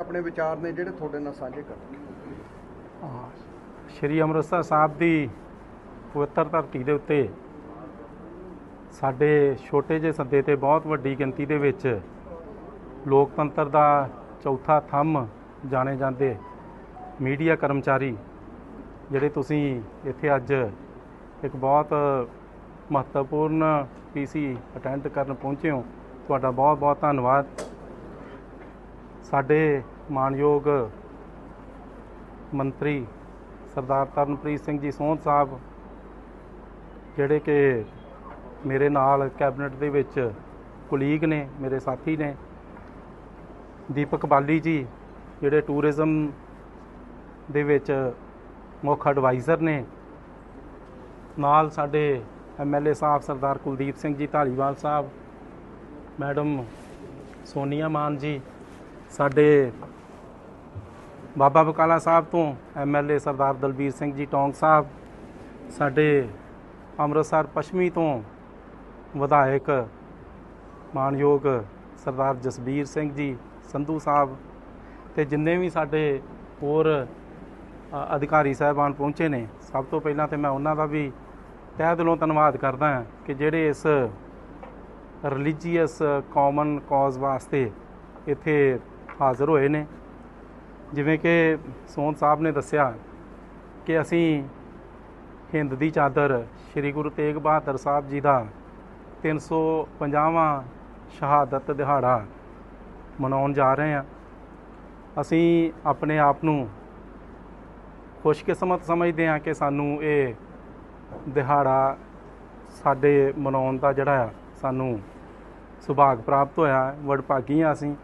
ਆਪਣੇ ਵਿਚਾਰ ਨੇ ਜਿਹੜੇ ਤੁਹਾਡੇ ਨਾਲ ਸਾਂਝੇ ਕਰ ਸ਼੍ਰੀ ਅੰਮ੍ਰਿਤਸਰ ਸਾਹਿਬ ਦੀ ਪਵਿੱਤਰ ਧਰਤੀ ਦੇ ਉੱਤੇ ਸਾਡੇ ਛੋਟੇ ਜਿਹੇ ਸੱਦੇ ਤੇ ਬਹੁਤ ਵੱਡੀ ਗਿਣਤੀ ਦੇ ਵਿੱਚ ਲੋਕਤੰਤਰ ਦਾ ਚੌਥਾ ਥੰਮ ਜਾਣੇ ਜਾਂਦੇ ਮੀਡੀਆ ਕਰਮਚਾਰੀ ਜਿਹੜੇ ਤੁਸੀਂ ਇੱਥੇ ਅੱਜ ਇੱਕ ਬਹੁਤ ਮਹੱਤਵਪੂਰਨ ਪੀਸੀ ਅਟੈਂਡ ਕਰਨ ਪਹੁੰਚੇ ਹੋ, ਤੁਹਾਡਾ ਬਹੁਤ ਬਹੁਤ ਧੰਨਵਾਦ। ਸਾਡੇ ਮਾਨਯੋਗ ਮੰਤਰੀ ਸਰਦਾਰ ਤਰਨਪ੍ਰੀਤ ਸਿੰਘ ਜੀ ਸੋਹਣ ਸਾਹਿਬ, ਜਿਹੜੇ ਕਿ ਮੇਰੇ ਨਾਲ ਕੈਬਨਿਟ ਦੇ ਵਿੱਚ ਕੁਲੀਗ ਨੇ, ਮੇਰੇ ਸਾਥੀ ਨੇ, ਦੀਪਕ ਬਾਲੀ ਜੀ, ਜਿਹੜੇ ਟੂਰਿਜ਼ਮ ਦੇ ਵਿੱਚ ਮੁੱਖ ਐਡਵਾਈਜ਼ਰ ਨੇ, ਨਾਲ ਸਾਡੇ ਐਮਐਲਏ ਸਾਹਿਬ ਸਰਦਾਰ ਕੁਲਦੀਪ ਸਿੰਘ ਜੀ ਢਾਲੀਵਾਲ ਸਾਹਿਬ, ਮੈਡਮ ਸੋਨੀਆ ਮਾਨ ਜੀ ਸਾਡੇ ਬਾਬਾ ਬਕਾਲਾ ਸਾਹਿਬ ਤੋਂ ਐਮਐਲਏ ਸਰਦਾਰ ਦਲਬੀਰ ਸਿੰਘ ਜੀ ਟੌਂਗ ਸਾਹਿਬ, ਸਾਡੇ ਅੰਮ੍ਰਿਤਸਰ ਪੱਛਮੀ ਤੋਂ ਵਿਧਾਇਕ ਮਾਨਯੋਗ ਸਰਦਾਰ ਜਸਬੀਰ ਸਿੰਘ ਜੀ, ਸੰਧੂ ਸਾਹਿਬ ਤੇ ਜਿੰਨੇ ਵੀ ਸਾਡੇ ਹੋਰ ਅਧਿਕਾਰੀ ਸਾਹਿਬਾਨ ਪਹੁੰਚੇ ਨੇ, ਸਭ ਤੋਂ ਪਹਿਲਾਂ ਤੇ ਮੈਂ ਉਹਨਾਂ ਦਾ ਵੀ ਤਹਿ ਦਿਲੋਂ ਧੰਨਵਾਦ ਕਰਦਾ ਹਾਂ ਕਿ ਜਿਹੜੇ ਇਸ ਰਿਲੀਜੀਅਸ ਕਾਮਨ ਕਾਜ਼ ਵਾਸਤੇ ਇੱਥੇ ਹਾਜ਼ਰ ਹੋਏ ਨੇ। ਜਿਵੇਂ ਕਿ ਸੋਨ ਸਾਹਿਬ ਨੇ ਦੱਸਿਆ ਕਿ ਅਸੀਂ ਹਿੰਦ ਦੀ ਚਾਦਰ ਸ੍ਰੀ ਗੁਰੂ ਤੇਗ ਬਹਾਦਰ ਸਾਹਿਬ ਜੀ ਦਾ 350ਵਾਂ ਸ਼ਹਾਦਤ ਦਿਹਾੜਾ ਮਨਾਉਣ ਜਾ ਰਹੇ ਹਾਂ। ਅਸੀਂ ਆਪਣੇ ਆਪ ਨੂੰ ਖੁਸ਼ਕਿਸਮਤ ਸਮਝਦੇ ਹਾਂ ਕਿ ਸਾਨੂੰ ਇਹ ਦਿਹਾੜਾ ਸਾਡੇ ਮਨਾਉਣ ਦਾ ਜਿਹੜਾ ਆ, ਸਾਨੂੰ ਸੁਭਾਗ ਪ੍ਰਾਪਤ ਹੋਇਆ। ਹੈ। ਵਡਭਾਗੀ ਹਾਂ ਅਸੀਂ।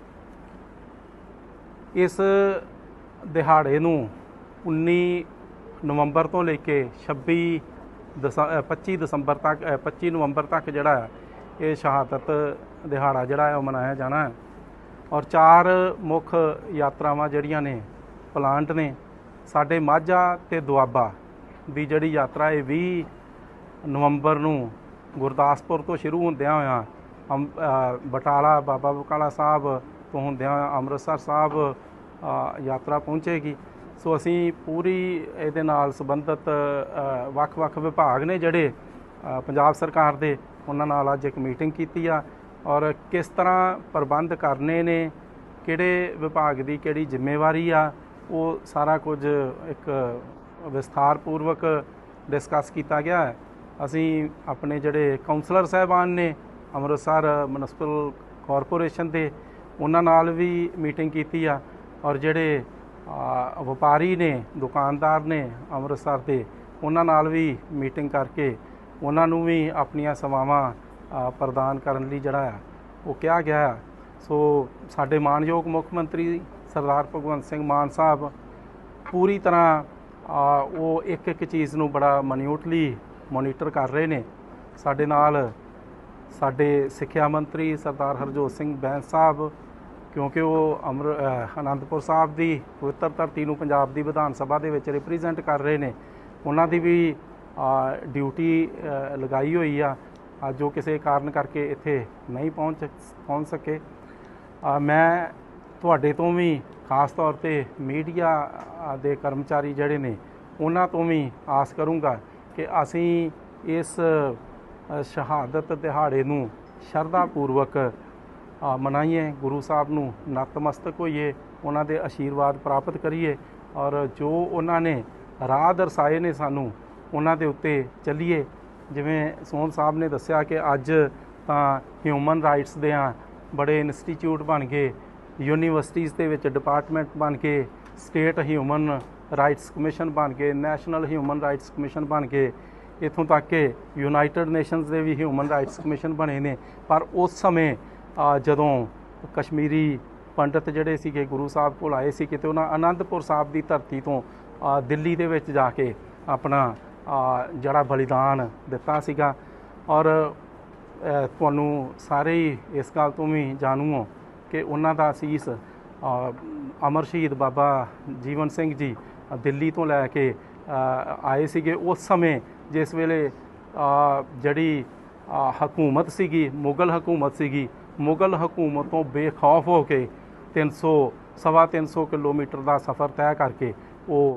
ਇਸ ਦਿਹਾੜੇ ਨੂੰ 19 ਨਵੰਬਰ ਤੋਂ ਲੈ ਕੇ 26 ਦਸ- ਅ, 25 ਦਸੰਬਰ ਤੱਕ ਅ, 25 ਨਵੰਬਰ ਤੱਕ ਜਿਹੜਾ ਇਹ ਸ਼ਹਾਦਤ ਦਿਹਾੜਾ ਜਿਹੜਾ ਹੈ ਉਹ ਮਨਾਇਆ ਜਾਣਾ ਹੈ। ਔਰ ਚਾਰ ਮੁੱਖ ਯਾਤਰਾਵਾਂ ਜਿਹੜੀਆਂ ਨੇ ਪਲਾਂਟ ਨੇ ਸਾਡੇ ਮਾਝਾ ਤੇ ਦੁਆਬਾ ਦੀ ਜਿਹੜੀ ਯਾਤਰਾ ਇਹ 20 ਨਵੰਬਰ ਨੂੰ ਗੁਰਦਾਸਪੁਰ ਤੋਂ ਸ਼ੁਰੂ ਹੁੰਦਿਆਂ ਹੋਇਆਂ ਅੰਮ- ਬਟਾਲਾ ਬਾਬਾ ਬਕਾਲਾ ਸਾਹਿਬ ਤੋਂ ਹੁੰਦਿਆਂ ਅੰਮ੍ਰਿਤਸਰ ਸਾਹਿਬ ਯਾਤਰਾ ਪਹੁੰਚੇਗੀ। ਸੋ ਅਸੀਂ ਪੂਰੀ ਇਹਦੇ ਨਾਲ ਸੰਬੰਧਿਤ ਵੱਖ-ਵੱਖ ਵਿਭਾਗ ਨੇ ਜਿਹੜੇ ਪੰਜਾਬ ਸਰਕਾਰ ਦੇ, ਉਹਨਾਂ ਨਾਲ ਅੱਜ ਇੱਕ ਮੀਟਿੰਗ ਕੀਤੀ ਆ। ਔਰ ਕਿਸ ਤਰ੍ਹਾਂ ਪ੍ਰਬੰਧ ਕਰਨੇ ਨੇ, ਕਿਹੜੇ ਵਿਭਾਗ ਦੀ ਕਿਹੜੀ ਜ਼ਿੰਮੇਵਾਰੀ ਆ, ਉਹ ਸਾਰਾ ਕੁਝ ਇੱਕ ਵਿਸਥਾਰ ਪੂਰਵਕ ਡਿਸਕਸ ਕੀਤਾ ਗਿਆ ਹੈ। ਅਸੀਂ ਆਪਣੇ ਜਿਹੜੇ ਕਾਉਂਸਲਰ ਸਾਹਿਬਾਨ ਨੇ, ਅੰਮ੍ਰਿਤਸਰ ਮਿਊਨਿਸਪਲ ਕਾਰਪੋਰੇਸ਼ਨ ਦੇ ਉਹਨਾਂ ਨਾਲ ਵੀ ਮੀਟਿੰਗ ਕੀਤੀ ਆ ਔਰ ਜਿਹੜੇ ਵਪਾਰੀ ਨੇ, ਦੁਕਾਨਦਾਰ ਨੇ ਅੰਮ੍ਰਿਤਸਰ ਦੇ, ਉਹਨਾਂ ਨਾਲ ਵੀ ਮੀਟਿੰਗ ਕਰਕੇ ਉਹਨਾਂ ਨੂੰ ਵੀ ਆਪਣੀਆਂ ਸੇਵਾਵਾਂ ਪ੍ਰਦਾਨ ਕਰਨ ਲਈ ਜਿਹੜਾ ਆ, ਉਹ ਕਿਹਾ ਗਿਆ ਆ। ਸੋ ਸਾਡੇ ਮਾਨਯੋਗ ਮੁੱਖ ਮੰਤਰੀ ਸਰਦਾਰ ਭਗਵੰਤ ਸਿੰਘ ਮਾਨ ਸਾਹਿਬ ਪੂਰੀ ਤਰ੍ਹਾਂ ਉਹ ਇੱਕ ਇੱਕ ਚੀਜ਼ ਨੂੰ ਬੜਾ ਮਨਿਊਟਲੀ ਮੋਨੀਟਰ ਕਰ ਰਹੇ ਨੇ। ਸਾਡੇ ਨਾਲ ਸਾਡੇ ਸਿੱਖਿਆ ਮੰਤਰੀ ਸਰਦਾਰ ਹਰਜੋਤ ਸਿੰਘ ਬੈਂਸ ਸਾਹਿਬ ਕਿਉਂਕਿ ਉਹ ਅਮਰ ਅਨੰਦਪੁਰ ਸਾਹਿਬ ਦੀ ਪਵਿੱਤਰ ਧਰਤੀ ਨੂੰ ਪੰਜਾਬ ਦੀ ਵਿਧਾਨ ਸਭਾ ਦੇ ਵਿੱਚ ਰਿਪਰੈਜ਼ੈਂਟ ਕਰ ਰਹੇ ਨੇ। ਉਹਨਾਂ ਦੀ ਵੀ ਡਿਊਟੀ ਲਗਾਈ ਹੋਈ ਆ। ਜੋ ਕਿਸੇ ਕਾਰਨ ਕਰਕੇ ਇੱਥੇ ਨਹੀਂ ਪਹੁੰਚ ਪਹੁੰਚ ਸਕੇ। ਮੈਂ ਤੁਹਾਡੇ ਤੋਂ ਵੀ ਖਾਸ ਤੌਰ ਤੇ ਮੀਡੀਆ ਦੇ ਕਰਮਚਾਰੀ ਜਿਹੜੇ ਨੇ, ਉਹਨਾਂ ਤੋਂ ਵੀ ਆਸ ਕਰੂੰਗਾ ਕਿ ਅਸੀਂ ਇਸ ਸ਼ਹਾਦਤ ਦਿਹਾੜੇ ਨੂੰ ਸ਼ਰਧਾ ਪੂਰਵਕ ਮਨਾਈਏ, ਗੁਰੂ ਸਾਹਿਬ ਨੂੰ ਨਤਮਸਤਕ ਹੋਈਏ, ਉਹਨਾਂ ਦੇ ਆਸ਼ੀਰਵਾਦ ਪ੍ਰਾਪਤ ਕਰੀਏ ਔਰ ਜੋ ਉਹਨਾਂ ਨੇ ਰਾਹ ਦਰਸਾਏ ਨੇ ਸਾਨੂੰ, ਉਹਨਾਂ ਦੇ ਉੱਤੇ ਚੱਲੀਏ। ਜਿਵੇਂ ਸੋਹਣ ਸਾਹਿਬ ਨੇ ਦੱਸਿਆ ਕਿ ਅੱਜ ਤਾਂ ਹਿਊਮਨ ਰਾਈਟਸ ਦੇ ਆ, ਬੜੇ ਇੰਸਟੀਚਿਊਟ ਬਣ ਗਏ ਯੂਨੀਵਰਸਿਟੀਜ਼ ਦੇ ਵਿੱਚ ਡਿਪਾਰਟਮੈਂਟ ਬਣ ਕੇ ਸਟੇਟ ਹਿਊਮਨ ਰਾਈਟਸ ਕਮਿਸ਼ਨ ਬਣ ਕੇ ਨੈਸ਼ਨਲ ਹਿਊਮਨ ਰਾਈਟਸ ਕਮਿਸ਼ਨ ਬਣ ਕੇ ਇਥੋਂ ਤੱਕ ਕਿ ਯੂਨਾਈਟਿਡ ਨੇਸ਼ਨਸ ਦੇ ਵੀ ਹਿਊਮਨ ਰਾਈਟਸ ਕਮਿਸ਼ਨ ਬਣੇ ਨੇ। ਪਰ ਉਸ ਸਮੇਂ ਜਦੋਂ ਕਸ਼ਮੀਰੀ ਪੰਡਤ ਜਿਹੜੇ ਸੀਗੇ ਗੁਰੂ ਸਾਹਿਬ ਕੋਲ ਆਏ ਸੀ ਕਿਤੇ ਉਹਨਾਂ ਆਨੰਦਪੁਰ ਸਾਹਿਬ ਦੀ ਧਰਤੀ ਤੋਂ ਦਿੱਲੀ ਦੇ ਵਿੱਚ ਜਾ ਕੇ ਆਪਣਾ ਜਿਹੜਾ ਬਲੀਦਾਨ ਦਿੱਤਾ ਸੀਗਾ। ਔਰ ਤੁਹਾਨੂੰ ਸਾਰੇ ਹੀ ਇਸ ਗੱਲ ਤੋਂ ਵੀ ਜਾਣੂ ਹੋ ਕਿ ਉਹਨਾਂ ਦਾ ਅਸੀਸ ਅਮਰ ਸ਼ਹੀਦ ਬਾਬਾ ਜੀਵਨ ਸਿੰਘ ਜੀ ਦਿੱਲੀ ਤੋਂ ਲੈ ਕੇ ਆਏ ਸੀਗੇ ਉਸ ਸਮੇਂ ਜਿਸ ਵੇਲੇ ਜਿਹੜੀ ਹਕੂਮਤ ਸੀਗੀ, ਮੁਗਲ ਹਕੂਮਤ ਸੀਗੀ ਮੁਗਲ ਹਕੂਮਤ ਤੋਂ ਬੇਖੌਫ ਹੋ ਕੇ 300 ਸਵਾ ਤਿੰਨ ਸੌ ਕਿਲੋਮੀਟਰ ਦਾ ਸਫ਼ਰ ਤੈਅ ਕਰਕੇ ਉਹ